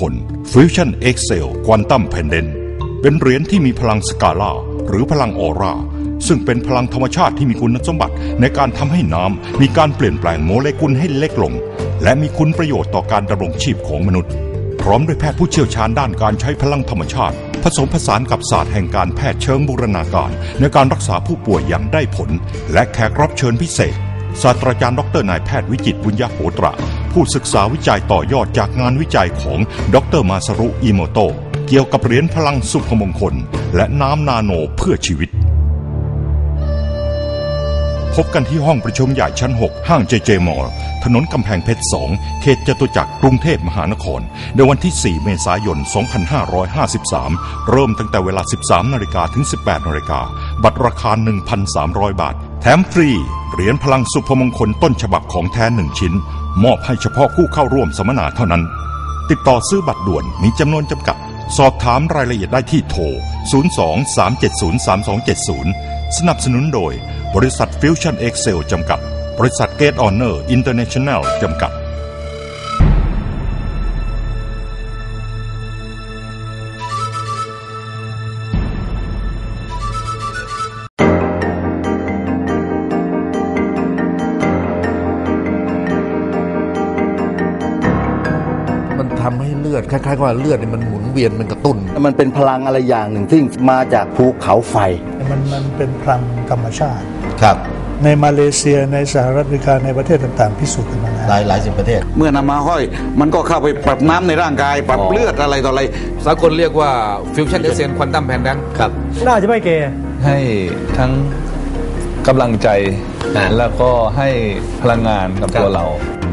คล Fusion Excel Quantum Pendant เป็นเหรียญที่มีพลังสกาล่าหรือพลังออร่าซึ่งเป็นพลังธรรมชาติที่มีคุณสมบัติในการทำให้น้ำมีการเปลี่ยนแปลงโมเลกุลให้เล็กลง และมีคุณประโยชน์ต่อการดำรงชีพของมนุษย์ พร้อมด้วยแพทย์ผู้เชี่ยวชาญด้านการใช้พลังธรรมชาติ ผสมผสานกับศาสตร์แห่งการแพทย์เชิงบูรณาการ ในการรักษาผู้ป่วยอย่างได้ผล และแขกรับเชิญพิเศษศาสตราจารย์ดรนายแพทย์วิจิตบุญญาโหตระ ผู้ศึกษาวิจัยต่อยอดจากงานวิจัยของดรมาสรุอิโมโตะเกี่ยวกับเหรียญพลังสุภมงคล และน้ำนาโนเพื่อชีวิต พบกันที่ห้องประชุมใหญ่ชั้น 6 ห้างเจเจมอลถนนกำแพงเพชร 2 เขตจตุจักรกรุงเทพมหานคร ในวันที่ 4 เมษายน 2553 เริ่มตั้งแต่เวลา 13 นาฬิกาถึง 18 นาฬิกา บัตรราคา 1,300 บาท แถมฟรี เหรียญพลังสุภมงคลต้นฉบับของแท้หนึ่งชิ้น มอบให้เฉพาะผู้เข้าร่วมสัมมนาเท่านั้น ติดต่อซื้อบัตรด่วนมีจำนวนจำกัด สอบถามรายละเอียดได้ที่โทร 02-370-3270 สนับสนุนโดย บริษัทฟิวชั่นเอ็กเซลจำกัด บริษัทเกตออเนอร์อินเตอร์เนชั่นแนลจำกัด ลือดคล้ายๆว่าเลือดเนี่ยมันหมุนเวียนมันกระตุ้น มันเป็นพลังอะไรอย่างหนึ่งที่มาจากภูเขาไฟ มันมันเป็นพลังธรรมชาติครับในมาเลเซียในสหรัฐอเมริกาในประเทศต่างๆพิสูจน์กันมาแล้วหลายหลายสิบประเทศ เมื่อนำมาห้อย มันก็เข้าไปปรับน้ำในร่างกาย ปรับอ๋อเลือดอะไรต่ออะไร สากลเรียกว่าฟิวชั่นเอเซนควอนตัมแพนดังครับ น่าจะไม่เกย์ให้ทั้งกำลังใจอ่าแล้วก็ให้พลังงานกับครับตัวเรา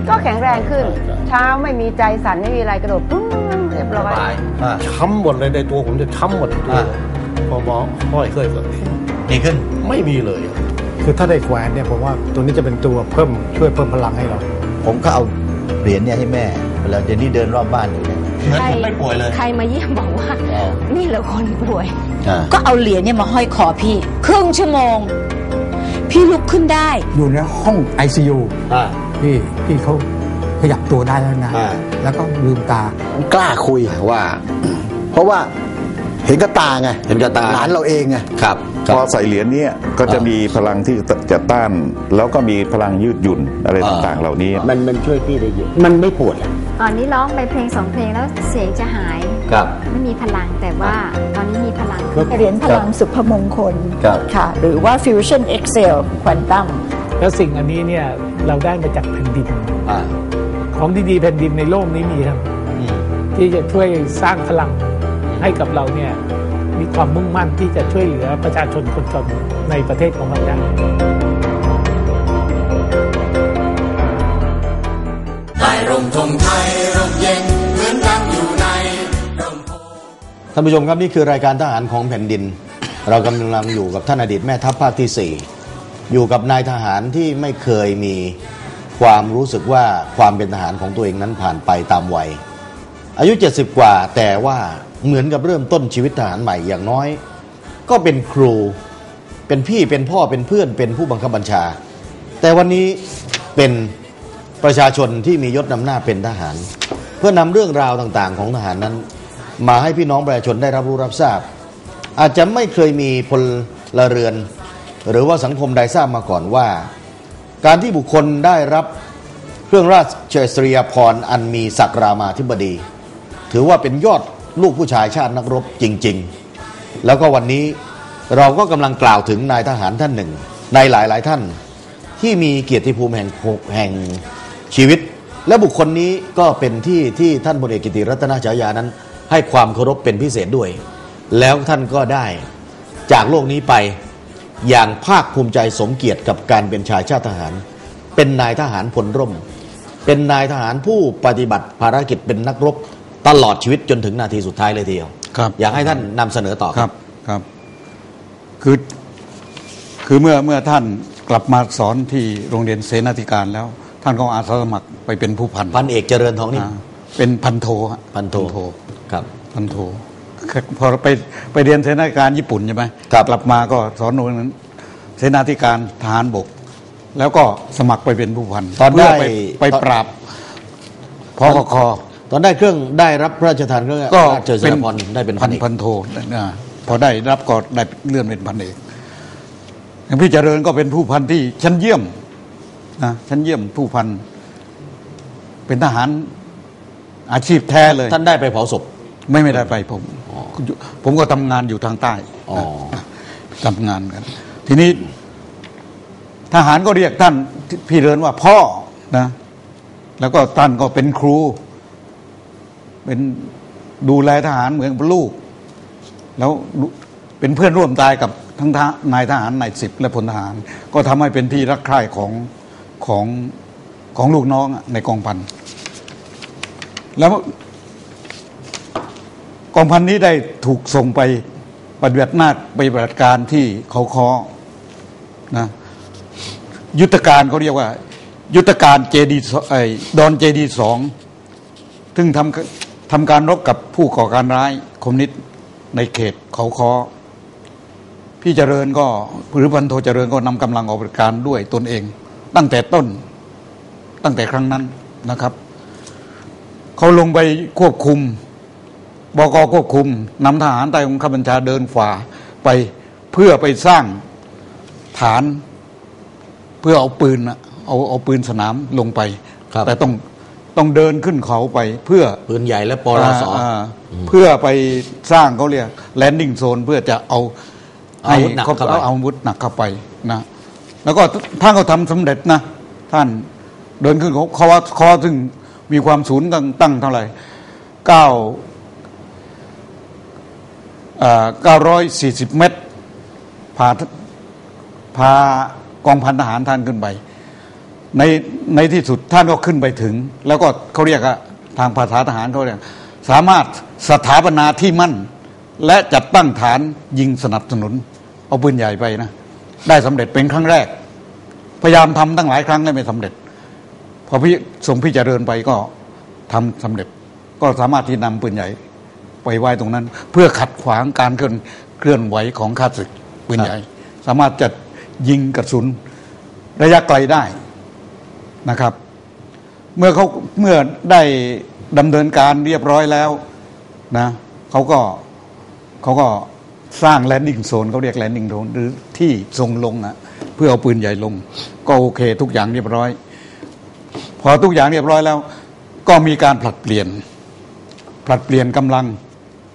ก็แข็งแรงขึ้น เช้าไม่มีใจสั่นไม่มีอะไรกระโดดปุ้งเรียบร้อย อ่า ช้ำหมดเลยในตัวผมจะช้ำหมดทั้งตัวอ่า พอหมอห้อยเคยก็ดีขึ้น ไม่มีเลย คือถ้าได้แขวนเนี่ยผมว่าตัวนี้จะเป็นตัวเพิ่มช่วยเพิ่มพลังให้เรา ผมก็เอาเหรียญเนี่ยให้แม่เวลาเดี๋ยวนี้เดินรอบบ้านอยู่เนี่ยเหมือนคนไม่ป่วยเลย ใครมาเยี่ยมบอกว่าอ๋อนี่แหละคนป่วย อ่า ก็เอาเหรียญเนี่ยมาห้อยคอพี่ ครึ่งชั่วโมง พี่ลุกขึ้นได้ อยู่ในห้อง ICU อ่าพี่พี่เขา ขยับตัวได้แล้วนะ อ่า แล้วก็ลืมตา กล้าคุยว่า เพราะว่าเห็นกับตาไงเห็นกับตาหลานเราเองไง ครับพอใส่เหรียญเนี้ก็จะมีพลังที่จะต้าน แล้วก็มีพลังยืดหยุ่นอะไรอ่า ต่างๆ เหล่านี้ มันมันช่วยพี่ได้เยอะมันไม่ปวดอะก่อนนี้ร้องไปเพลงสองเพลงแล้วเสียงจะหาย ครับ ไม่มีพลังแต่ว่าตอนนี้มีพลัง เหรียญพลังสุภมงคลครับ ค่ะ หรือว่า Fusion Excel Quantum แล้วสิ่งอันนี้เนี่ยเราได้มาจากแผ่นดิน อ่า ของดีๆแผ่นดินในโลกนี้มีครับอืมที่จะช่วยสร้างพลังให้กับเราเนี่ยมีความมุ่งมั่นที่จะช่วยเหลือประชาชนคนจนในประเทศของเราได้ท่านผู้ชมครับนี่คือรายการทหารของแผ่นดิน เรากำลังอยู่กับท่านอดีตแม่ทัพภาคที่ 4 อยู่กับนายทหารที่ไม่เคยมี ความรู้สึกว่าความเป็นทหารของตัวเองนั้นผ่านไปตามวัย อายุ 70 กว่าแต่ว่าเหมือนกับเริ่มต้นชีวิตทหารใหม่อย่างน้อย ก็เป็นครู เป็นพี่เป็นพ่อเป็นเพื่อนเป็นผู้บังคับบัญชา แต่วันนี้เป็นประชาชนที่มียศนำหน้าเป็นทหาร เพื่อนำเรื่องราวต่างๆ ของทหารนั้น มาให้พี่น้องประชาชนได้รับรู้รับทราบ อาจจะไม่เคยมีพลเรือน หรือว่าสังคมใดทราบมาก่อนว่า การที่บุคคลได้รับเครื่องราชอิสริยาภรณ์อันมีศักรามาธิบดี ถือว่าเป็นยอดลูกผู้ชายชาตินักรบจริง ๆ แล้วก็วันนี้เราก็กำลังกล่าวถึงนายทหารท่านหนึ่ง ในหลายๆท่านที่มีเกียรติภูมิแห่งแห่งชีวิต และบุคคลนี้ก็เป็นที่ที่ท่านพลเอกกิติรัตนฉายานั้น ให้ความเคารพเป็นพิเศษด้วย แล้วท่านก็ได้จากโลกนี้ไป อย่างภาคภูมิใจสมเกียรติกับการเป็นชายชาติทหาร เป็นนายทหารพลร่ม เป็นนายทหารผู้ปฏิบัติภารกิจเป็นนักรบตลอดชีวิตจนถึงนาทีสุดท้ายเลยทีเดียวครับ อยากให้ท่านนำเสนอต่อครับครับ คือคือเมื่อเมื่อท่านกลับมาสอนที่โรงเรียนเสนาธิการแล้ว ท่านก็อาสาสมัครไปเป็นผู้พันพันเอกเจริญทองนิ่มอ่าเป็นพันโทฮะพันโทครับพันโท พอไปไปเรียนเสนาธิการญี่ปุ่นใช่ไหมครับกลับมาก็สอนโรงเรียนเสนาธิการทหารบก แล้วก็สมัครไปเป็นผู้พันตอนได้เพื่ไปไปปราบพอคตอนได้เครื่องได้รับพระราชทานเครื่องก็ราชเสเป็นพรได้เป็นพัพันนเอกพันโทนะพอได้รับก็ได้เลื่อนเป็นพันเอกอย่างพี่เจริญก็เป็นผู้พันที่ชั้นเยี่ยมนะชั้นเยี่ยมผู้พันเป็นทหารอาชีพแท้เลย ท่านได้ไปเผาศพ ไม่ไม่ได้ไปผม ผมก็ทำงานอยู่ทางใต้อ๋อ ทำงานกัน ทีนี้ ทหารก็เรียกท่านพี่เรินว่าพ่อนะ แล้วก็ท่านก็เป็นครู เป็นดูแลทหารเหมือนเป็นลูก แล้วเป็นเพื่อนร่วมตายกับทั้งทหารนายทหารนายสิบและพลทหาร ก็ทำให้เป็นที่รักใคร่ของของของลูกน้องอะในกองพัน แล้ว กองพันนี้ได้ถูกส่งไปปฏิบัติหน้าไปปฏิบัติการที่เขาคอนะยุทธการเขาเรียกว่า ยุทธการเจดีไอดอนเจดีสองซึ่งทำทำการรบกับผู้ก่อการร้ายคอมมิวนิสต์ในเขตเขาคอพี่เจริญก็หรือพันโทเจริญก็นำกำลังออกปฏิบัติการด้วยตนเอง ตั้งแต่ต้นตั้งแต่ครั้งนั้นนะครับ เขาลงไปควบคุม บกควบคุมนำทหารใต้องค์ข้าบัญชาเดินฝ่าไปเพื่อไปสร้างฐาน เพื่อเอาปืนน่ะเอาเอาปืนสนามลงไปครับแต่ต้องต้องเดินขึ้นเขาไปเพื่อปืนใหญ่และปลสาาเพื่อไปสร้างเขาเรียกแลนดิ้งโซนเพื่อจะเอาอาวุธหนักให้เข้าไปเอาอาวุธหนักเข้าไปนะ แล้วก็ท่านก็ทำสำเร็จนะ ท่านเดินขึ้นเขาเขาว่าคอซึ่งมีความสูงตั้งตั้งเท่าไหร่เก้า เก้าร้อยสี่สิบเมตรพาพากองพันทหารท่านขึ้นไป ในในที่สุดท่านก็ขึ้นไปถึง แล้วก็เขาเรียกอะทางภาษาทหารเขาเรียกสามารถสถาปนาที่มั่น และจัดตั้งฐานยิงสนับสนุน เอาปืนใหญ่ไปนะ ได้สำเร็จเป็นครั้งแรก พยายามทำตั้งหลายครั้งแล้วไม่สำเร็จพอพี่ส่งพี่เจริญไปก็ทำสำเร็จ ก็สามารถที่นำปืนใหญ่ ไปไว้ตรงนั้น เพื่อขัดขวางการเคลื่อนเคลื่อนไหวของข้าศึกปืนใหญ่ สามารถจะยิงกระสุนระยะไกลได้นะครับ เมื่อเขาเมื่อได้ดำเนินการเรียบร้อยแล้วนะเขาก็เขาก็สร้างแลนดิ้งโซนเขาเรียกแลนดิ้งโซนหรือที่ทรงลงอะเพื่อเอาปืนใหญ่ลง ก็โอเคทุกอย่างเรียบร้อย พอทุกอย่างเรียบร้อยแล้ว ก็มีการผลัดเปลี่ยนผลัดเปลี่ยนกำลัง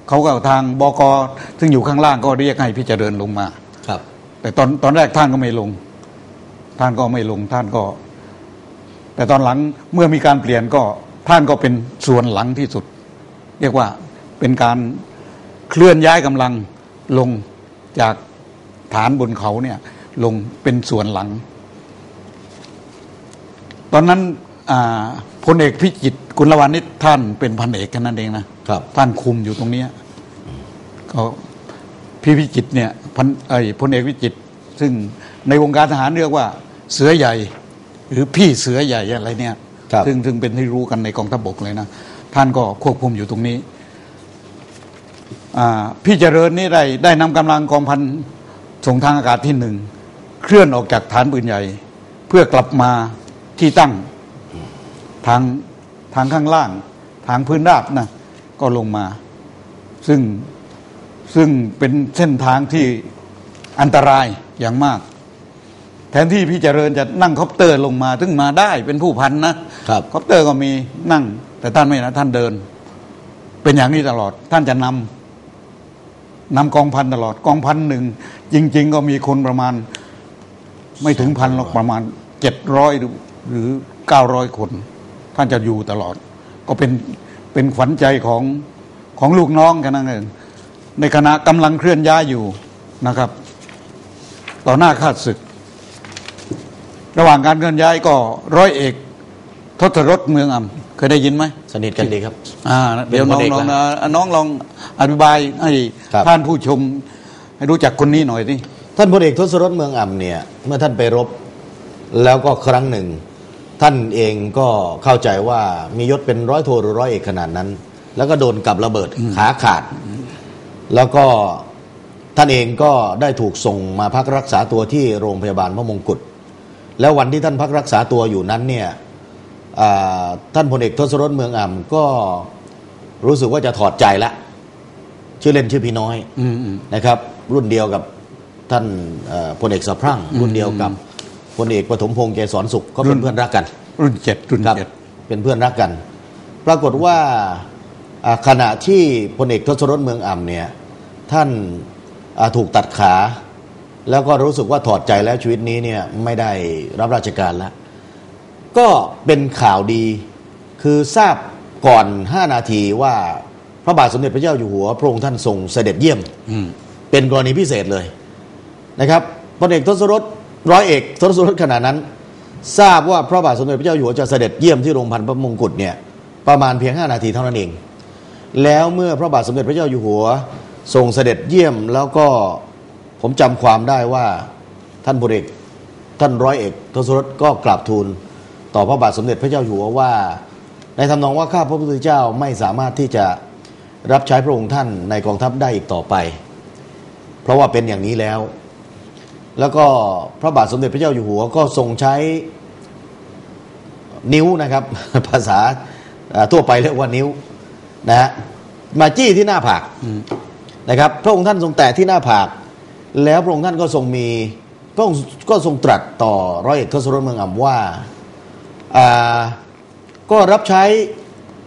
เขาก็ทางบกซึ่งอยู่ข้างล่างก็เรียกให้พี่เจริญลงมาครับ แต่ตอนตอนแรกท่านก็ไม่ลง ท่านก็ไม่ลงท่านก็ แต่ตอนหลังเมื่อมีการเปลี่ยนก็ท่านก็เป็นส่วนหลังที่สุด เรียกว่าเป็นการเคลื่อนย้ายกำลังลงจากฐานบนเขาเนี่ย ลงเป็นส่วนหลัง ตอนนั้นอ่า พลเอกพิจิตรกุลวานิชท่านเป็นพันเอกแค่นั้นเองนะครับ ท่านคุมอยู่ตรงเนี้ยก็พี่พิจิตรเนี่ยพันไอ้พลเอกพิจิตรซึ่งในวงการทหารเรียกว่าเสือใหญ่ หรือพี่เสือใหญ่อะไรเนี่ยครับซึ่งซึ่งเป็นที่รู้กันในกองทัพบกเลยนะท่านก็ควบคุมอยู่ตรงนี้อ่าพี่เจริญนี่ได้ได้นำกำลังกองพันส่งทางอากาศที่หนึ่งเคลื่อนออกจากฐานปืนใหญ่ เพื่อกลับมาที่ตั้ง ทางทางข้างล่าง ทางพื้นราบนะก็ลงมา ซึ่งซึ่งเป็นเส้นทางที่อันตรายอย่างมาก แทนที่พี่เจริญจะนั่งคอปเตอร์ลงมาถึงมาได้เป็นผู้พันนะครับคอปเตอร์ก็มีนั่ง แต่ท่านไม่นะท่านเดิน เป็นอย่างนี้ตลอด ท่านจะนำนำกองพันตลอด กองพันหนึ่งจริง ๆ ก็มีคนประมาณ ไม่ถึงพันหรอกประมาณเจ็ดร้อยหรือเก้าร้อยคน ท่านจะอยู่ตลอด ก็เป็นเป็นขวัญใจของของลูกน้องกันนั่นเองในคณะกำลังเคลื่อนย้ายอยู่นะครับ ต่อหน้าข้าศึก ระหว่างการเคลื่อนย้ายก็ร้อยเอกทศรถเมืองอ่ำเคยได้ยินไหมสนิทกันดีครับอ่าเดี๋ยวน้องเป็นลพองลเอกนะอ่าน้องลองอธิบายให้ครับท่านผู้ชม ให้รู้จักคนนี้หน่อยสิท่านพลเอกทศรถเมืองอ่ำเนี่ย เมื่อท่านไปรบ แล้วก็ครั้งหนึ่ง ท่านเองก็เข้าใจว่ามียศเป็นร้อยโทหรือร้อยเอกขนาดนั้น แล้วก็โดนกับระเบิดขาขาด แล้วก็ท่านเองก็ได้ถูกส่งมาพักรักษาตัวที่โรงพยาบาลพระมงกุฎแล้ววันที่ท่านพักรักษาตัวอยู่นั้นเนี่ยอ่าท่านพลเอกทศรถเมืองอ่ำก็รู้สึกว่าจะถอดใจละชื่อเล่นชื่อพี่น้อยอืมอืมนะครับ รุ่นเดียวกับท่านเอ่อพลเอกสะพรั่งรุ่นเดียวกับ พลเอกปฐมพงษ์เกษรสุขก็เป็นเพื่อนรักกัน รุ่นเจ็ดรุ่นครับเจ็ดเป็นเพื่อนรักกัน ปรากฏว่าอ่าขณะที่พลเอกทศรถเมืองอ่ำเนี่ยท่านอ่าถูกตัดขา แล้วก็รู้สึกว่าถอดใจแล้วชีวิตนี้เนี่ยไม่ได้รับราชการแล้ว ก็เป็นข่าวดีคือทราบก่อน 5 นาทีว่าพระบาทสมเด็จพระเจ้าอยู่หัว พระองค์ท่านทรงเสด็จเยี่ยมอืมเป็นกรณีพิเศษเลยนะครับพลเอกทศรถ ร้อยเอกทศรถขณะนั้น ทราบว่าพระบาทสมเด็จพระเจ้าอยู่หัวจะเสด็จเยี่ยมที่โรงพันพระมงกุฎเนี่ยประมาณเพียง 5 นาทีเท่านั้นเอง แล้วเมื่อพระบาทสมเด็จพระเจ้าอยู่หัวทรงเสด็จเยี่ยมแล้วก็ผมจำความได้ว่าท่านพลเอกท่านร้อยเอกทศรถก็กราบทูลต่อพระบาทสมเด็จพระเจ้าอยู่หัวว่า ในทำนองว่าข้าพระพุทธเจ้าไม่สามารถที่จะรับใช้พระองค์ท่านในกองทัพได้อีกต่อไป เพราะว่าเป็นอย่างนี้แล้ว แล้วก็พระบาทสมเด็จพระเจ้าอยู่หัวก็ทรงใช้นิ้วนะครับ ภาษาทั่วไปเรียกว่านิ้วนะฮะมาจี้ที่หน้าผากนะครับ พระองค์ท่านทรงแตะที่หน้าผาก แล้วพระองค์ท่านก็ทรงมีพระองค์ก็ทรงตรัสต่อร้อยเอกทศรถเมืองอ่ำว่าอ่าก็รับใช้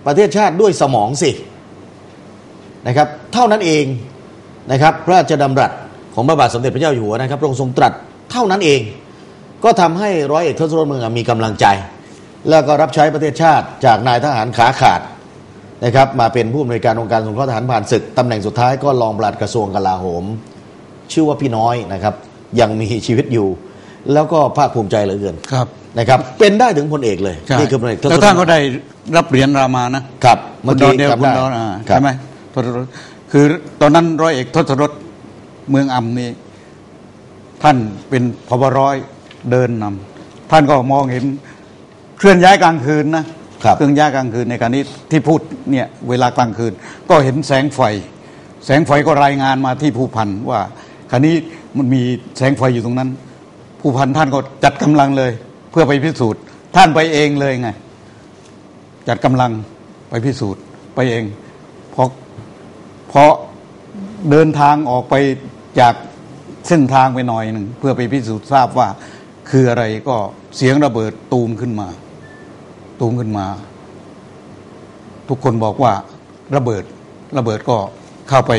ประเทศชาติด้วยสมองสินะครับ เท่านั้นเองนะครับ พระราชดำรัส ของพระบาทสมเด็จพระเจ้าอยู่หัวนะครับพระองค์ทรงตรัสเท่านั้นเอง ก็ทำให้ร้อยเอกทศรถเมืองอ่ำมีกำลังใจ แล้วก็รับใช้ประเทศชาติจากนายทหารขาขาดนะครับมาเป็นผู้อำนวยการองค์การสงเคราะห์ทหารผ่านศึกตำแหน่งสุดท้ายก็รองปลัดกระทรวงกลาโหม ชื่อว่าพี่น้อยนะครับ ยังมีชีวิตอยู่ แล้วก็ภาคภูมิใจเหลือเกินครับนะครับเป็นได้ถึงพลเอกเลยใช่นี่คือพลเอกทศรถแล้วท่านก็ได้รับเหรียญรามานะครับเมื่อคุณกี้ดอนเดียวจำคุณได้ดอนอ่าครับใช่ไหมทศรถคือตอนนั้นร้อยเอกทศรถ เมืองอ่ำนี่ท่านเป็นพบร้อยเดินนำท่านก็มองเห็นเคลื่อนย้ายกลางคืนนะเคลื่อนย้ายกลางคืนในการนี้ที่พูดเนี่ยเวลากลางคืน ก็เห็นแสงไฟ แสงไฟก็รายงานมาที่ผู้พันว่าคราวนี้มันมีแสงไฟอยู่ตรงนั้น ผู้พันท่านก็จัดกำลังเลย เพื่อไปพิสูจน์ ท่านไปเองเลยไงจัดกำลังไปพิสูจน์ไปเองเพราะเพราะเดินทางออกไป จากเส้นทางไปหน่อยหนึ่งเพื่อไปพิสูจน์ทราบว่า คืออะไรก็เสียงระเบิดตูมขึ้นมา ตูมขึ้นมา ทุกคนบอกว่าระเบิดระเบิดก็เข้าไป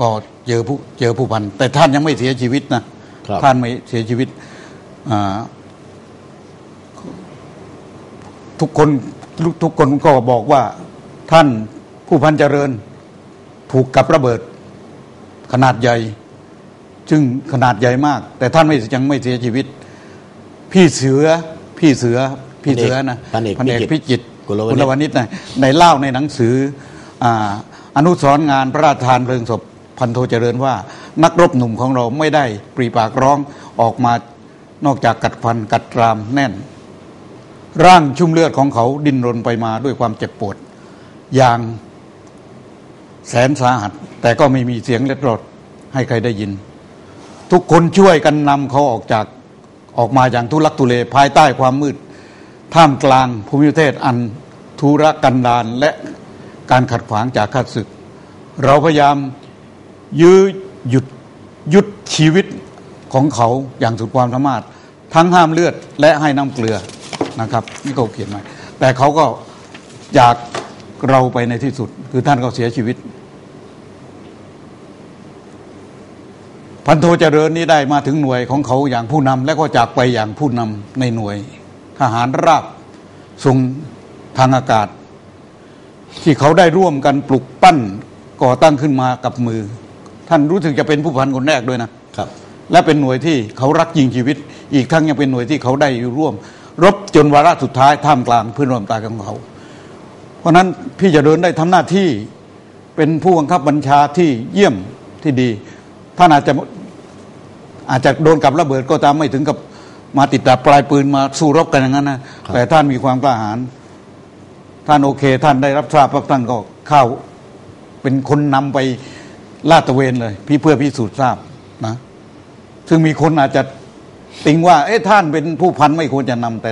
ก็เจอผู้เจอผู้พัน แต่ท่านยังไม่เสียชีวิตนะครับท่านไม่เสียชีวิตอ่าทุกคนทุกคนก็บอกว่าท่านผู้พันเจริญ ถูกกับระเบิดขนาดใหญ่ ซึ่งขนาดใหญ่มาก แต่ท่านไม่ยังไม่เสียชีวิต พี่เสือพี่เสือพี่เสือนะพันเอกพันเอกพิพิจิจิตตรรกุลวณิชกุลวณิชนะในเล่าในหนังสืออาอนุสรณ์งานพระราชทานเพลิงศพพันโทเจริญว่า นักรบหนุ่มของเราไม่ได้ปรีปากร้องออกมานอกจากกัดฟันกัดกรามแน่น ร่างชุ่มเลือดของเขาดิ้นรนไปมาด้วยความเจ็บปวด อย่างแสนสาหัส แต่ก็ไม่มีเสียงเล็ดรอดให้ใครได้ยิน ทุกคนช่วยกันนำเขาออกจากออกมาอย่างทุลักทุเลภายใต้ความมืด ท่ามกลางภูมิประเทศอันทุรกันดารและการขัดขวางจากข้าศึก เราพยายามยื้อหยุดหยุดชีวิตของเขาอย่างสุดความสามารถ ทั้งห้ามเลือดและให้น้ำเกลือนะครับ นี่เขาเขียนมาแต่เขาก็จากเราไปในที่สุด คือท่านก็เสียชีวิต พันโทเจริญนี้ได้มาถึงหน่วยของเขาอย่างผู้นำและก็จากไปอย่างผู้นำในหน่วยทหารราบทรงทางอากาศ ที่เขาได้ร่วมกันปลุกปั้นก่อตั้งขึ้นมากับมือ ท่านรู้สึกจะเป็นผู้พันคนแรกด้วยนะครับ และเป็นหน่วยที่เขารักยิงชีวิต อีกทั้งยังเป็นหน่วยที่เขาได้อยู่ร่วม รบจนวาระสุดท้ายท่ามกลางเพื่อนร่วมตายของเขา เพราะฉะนั้นพี่เจะเดินได้ทำหน้าที่เป็นผู้บังคับบัญชาที่เยี่ยมที่ดีท่านอาจจะ อาจจะโดนกับระเบิดก็ตามไม่ถึงกับมาติดดาบปลายปืนมาสู้รบกันอย่างนั้นนะแต่ท่านมีความกล้าหาญท่านโอเค ท่านได้รับทราบว่าท่านก็เข้าเป็นคนนำไปลาดตระเวนเลย พี่เพื่อพิสูจน์ทราบนะ ซึ่งมีคนอาจจะติงว่า เอ๊ะท่านเป็นผู้พันไม่ควรจะนำแต่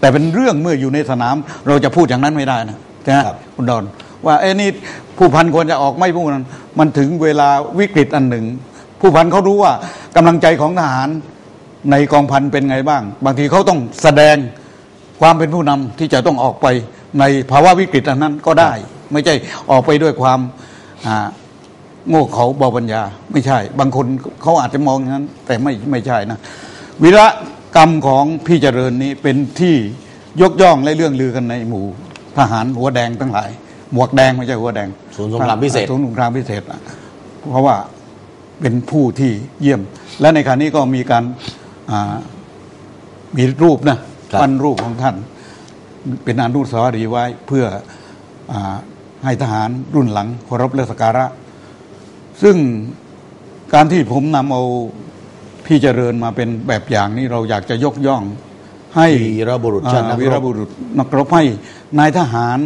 แต่เป็นเรื่องเมื่ออยู่ในสนาม เราจะพูดอย่างนั้นไม่ได้นะใช่ไหมคุณดอน ว่าเอ้นี่ผู้พันควรจะออกไม่ผู้นั้นมันถึงเวลาวิกฤตอันหนึ่ง ผู้พันเขารู้ว่ากำลังใจของทหารในกองพันเป็นไงบ้าง บางทีเขาต้องแสดงความเป็นผู้นำที่จะต้องออกไปในภาวะวิกฤตอันนั้นก็ได้ ไม่ใช่ออกไปด้วยความอ่าโง่เขาเบาปัญญา ไม่ใช่ บางคนเขาอาจจะมองอย่างนั้น แต่ไม่ไม่ใช่นะวิรกรรมของพี่เจริญนี้เป็นที่ยกย่องและเรื่องลือกันในหมู่ทหารหัวแดงทั้งหลาย หมวกแดงไม่ใช่หัวแดงศูนย์สงครามพิเศษศูนย์สงครามพิเศษอะเพราะว่า เป็นผู้ที่เยี่ยม และในคราวนี้ก็มีการอ่ามีรูปนะปั้นรูปของท่าน เป็นอนุสาวรีย์ไว้เพื่ออาให้ทหารรุ่นหลังเคารพและสักการะ ซึ่งการที่ผมนำเอาพี่เจริญมาเป็นแบบอย่างนี้เราอยากจะยกย่อง ให้วีรบุรุษชั้นนักรบอ่าวีรบุรุษนักรบให้นายทหาร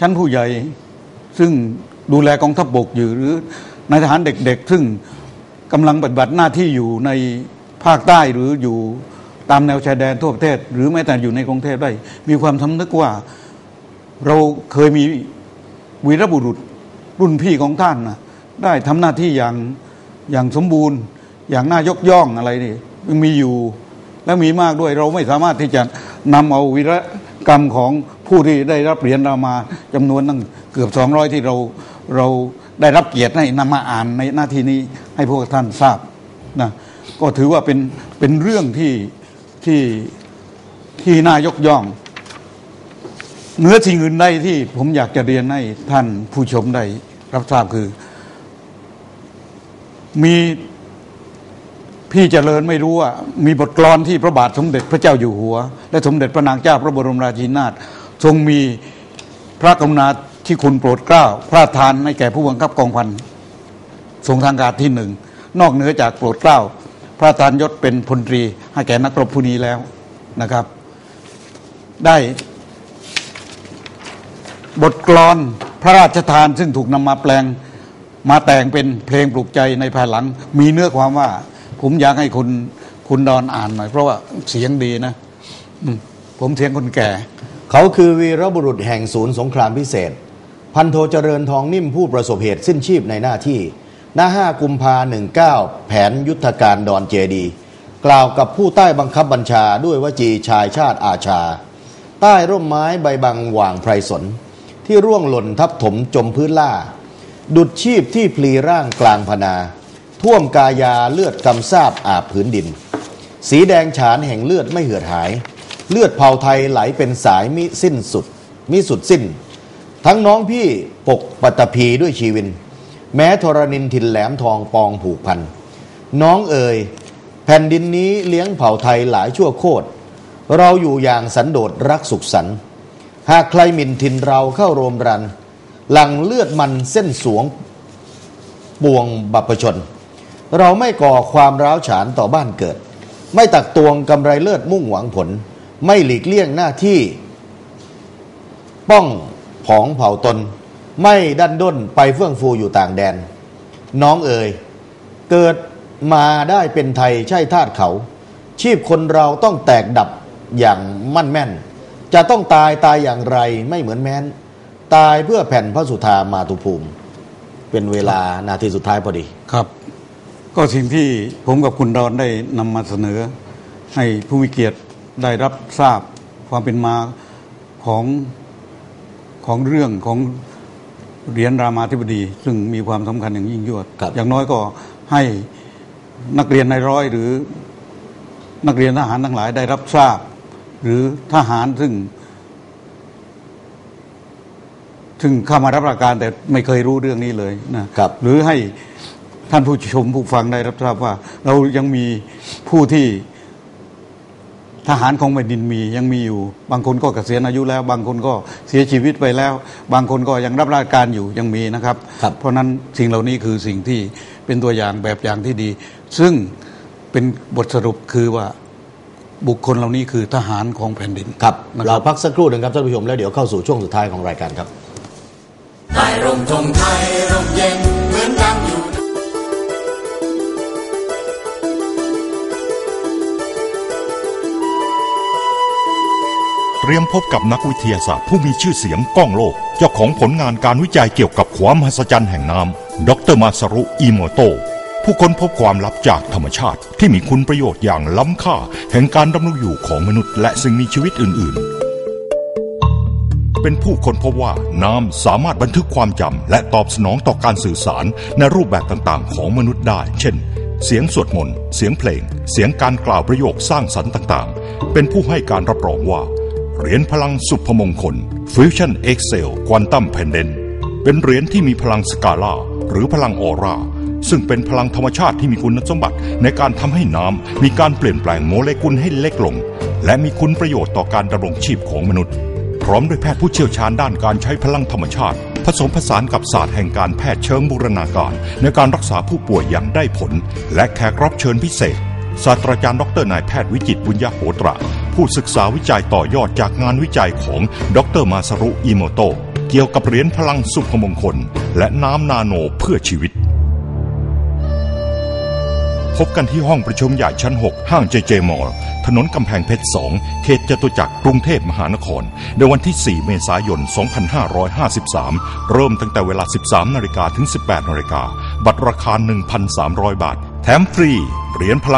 ชั้นผู้ใหญ่ ซึ่งดูแลกองทัพบกอยู่หรือ นายทหารเด็กๆ ซึ่งกำลังปฏิบัติหน้าที่อยู่ในภาคใต้หรืออยู่ตามแนวชายแดนทั่วประเทศ หรือแม้แต่อยู่ในกรุงเทพได้ มีความสำนึกว่าเราเคยมีวีรบุรุษรุ่นพี่ของท่านนะได้ทำหน้าที่อย่างอย่างสมบูรณ์ อย่างน่ายกย่องอะไรนี่มีอยู่และมีมากด้วยเราไม่สามารถที่จะนำเอาวีรกรรมของผู้ที่ได้รับเหรียญรามาจำนวนตั้งเกือบ 200 ที่เราเรา ได้รับเกียรติให้นำมาอ่านในหน้าที่นี้ให้พวกท่านทราบนะก็ถือว่าเป็นเป็นเรื่องที่ที่ที่น่ายกย่องเนื้อสิ่งอื่นใดที่ผมอยากจะเรียนให้ท่านผู้ชมได้รับทราบคือ มีพี่เจริญไม่รู้ว่า มีบทกลอนที่พระบาทสมเด็จพระเจ้าอยู่หัว และสมเด็จพระนางเจ้าพระบรมราชินีนาถทรงมีพระกรุณา ที่คุณโปรดเกล้าพระราชทานให้แก่ผู้บังคับกองพันทรงทางการที่หนึ่งนอกเหนือจากโปรดเกล้าพระราชทานยศเป็นพลตรีให้แก่นักรบผู้นี้แล้วนะครับ ได้บทกลอนพระราชทานซึ่งถูกนำมาแปลงมาแต่งเป็นเพลงปลุกใจในภายหลัง มีเนื้อความว่า ผมอยากให้คุณคุณดอนอ่านหน่อยเพราะว่าเสียงดีนะผมเสียงคนแก่ เขาคือวีรบุรุษแห่งศูนย์สงครามพิเศษ พันโทเจริญทองนิ่มผู้ประสบเหตุสิ้นชีพในหน้าที่ หน้า 5 กุมภา19 แผนยุทธการดอนเจดี กล่าวกับผู้ใต้บังคับบัญชาด้วยวจีชายชาติอาชา ใต้ร่มไม้ใบบังหว่างไพรสน ที่ร่วงหล่นทับถมจมพื้นล่า ดุดชีพที่พลีร่างกลางพนา ท่วมกายาเลือดกำซาบอาบผืนดิน สีแดงฉานแห่งเลือดไม่เหือดหาย เลือดเผาไทยไหลเป็นสายมิสิ้นสุดมิสุดสิ้น ทั้งน้องพี่ปกปัตภีด้วยชีวิน แม้ธรณินทินแหลมทองปองผูกพัน น้องเอ่ยแผ่นดินนี้เลี้ยงเผ่าไทยหลายชั่วโคตร เราอยู่อย่างสันโดษรักสุขสัน หากใครหมิ่นทินเราเข้าโรมรัน หลังเลือดมันเส้นสวงปวงบัพชน เราไม่ก่อความร้าวฉานต่อบ้านเกิด ไม่ตักตวงกำไรเลิศมุ่งหวังผล ไม่หลีกเลี่ยงหน้าที่ ป้อง ผองเผ่าตน ไม่ดันด้นไปเฟื่องฟูอยู่ต่างแดน น้องเอ๋ยเกิดมาได้เป็นไทยใช่ทาสเขา ชีพคนเราต้องแตกดับอย่างมั่นแม่น จะต้องตายตายอย่างไรไม่เหมือนแม้น ตายเพื่อแผ่นพระสุธามาตุภูมิ เป็นเวลานาทีสุดท้ายพอดีครับ ก็สิ่งที่ผมกับคุณดอนได้นำมาเสนอ ให้ผู้มีเกียรติได้รับทราบความเป็นมาของ ของเรื่องของเหรียญรามาธิบดี ซึ่งมีความสำคัญอย่างยิ่งยวด อย่างน้อยก็ให้นักเรียนในร้อยหรือนักเรียนทหารทั้งหลายได้รับทราบ หรือทหารซึ่ง ซึ่งเข้ามารับราชการแต่ไม่เคยรู้เรื่องนี้เลยนะครับ หรือให้ท่านผู้ชมผู้ฟังได้รับทราบว่า เรายังมีผู้ที่ ทหารของแผ่นดินมียังมีอยู่ บางคนก็เกษียณอายุแล้ว บางคนก็เสียชีวิตไปแล้ว บางคนก็ยังรับราชการอยู่ยังมีนะครับ เพราะฉะนั้นสิ่งเหล่านี้คือสิ่งที่เป็นตัวอย่างแบบอย่างที่ดี ซึ่งเป็นบทสรุปคือว่าบุคคลเหล่านี้คือทหารของแผ่นดินครับเราพักสักครู่หนึ่งครับท่านผู้ชมแล้วเดี๋ยวเข้าสู่ช่วงสุดท้ายของรายการครับใต้ร่มธงไทยร่มเย็น เตรียมพบกับนักวิทยาศาสตร์ผู้มีชื่อเสียงก้องโลก เจ้าของผลงานการวิจัยเกี่ยวกับความมหัศจรรย์แห่งน้ำ ดรมาซารุอิโมโต ผู้ค้นพบความลับจากธรรมชาติ ที่มีคุณประโยชน์อย่างล้ำค่า แห่งการดำรงอยู่ของมนุษย์ และสิ่งมีชีวิตอื่น ๆเป็นผู้ค้นพบว่าน้ำสามารถบันทึกความจำและตอบสนองต่อการสื่อสารในรูปแบบต่างๆ ของมนุษย์ได้ เช่น เสียงสวดมนต์ เสียงเพลง เสียงการกล่าวประโยคสร้างสรรค์ต่างๆ เป็นผู้ให้การรับรองว่า เหรียญพลังสุภมงคล Fusion Excel Quantum Pendant เป็นเหรียญที่มีพลังสกาล่าหรือพลังออร่าซึ่งเป็นพลังธรรมชาติที่มีคุณสมบัติในการทำให้น้ำมีการเปลี่ยนแปลงโมเลกุลให้เล็กลง และมีคุณประโยชน์ต่อการดำรงชีพของมนุษย์ พร้อมด้วยแพทย์ผู้เชี่ยวชาญด้านการใช้พลังธรรมชาติ ผสมผสานกับศาสตร์แห่งการแพทย์เชิงบูรณาการ ในการรักษาผู้ป่วยอย่างได้ผล และแขกรับเชิญพิเศษศาสตราจารย์ดรนายแพทย์วิจิตบุญญาโหตระ ผู้ศึกษาวิจัยต่อยอดจากงานวิจัยของดรมาซารุอิโมโตะเกี่ยวกับเหรียญพลังสุภมงคล และน้ำนาโนเพื่อชีวิต พบกันที่ห้องประชุมใหญ่ชั้น 6 ห้างเจเจมอลถนนกำแพงเพชร 2 เขตจตุจักรกรุงเทพมหานคร ในวันที่ 4 เมษายน 2553 เริ่มตั้งแต่เวลา 13 นาฬิกาถึง 18 นาฬิกา บัตรราคา 1,300 บาท แถมฟรี เหรียญพลัง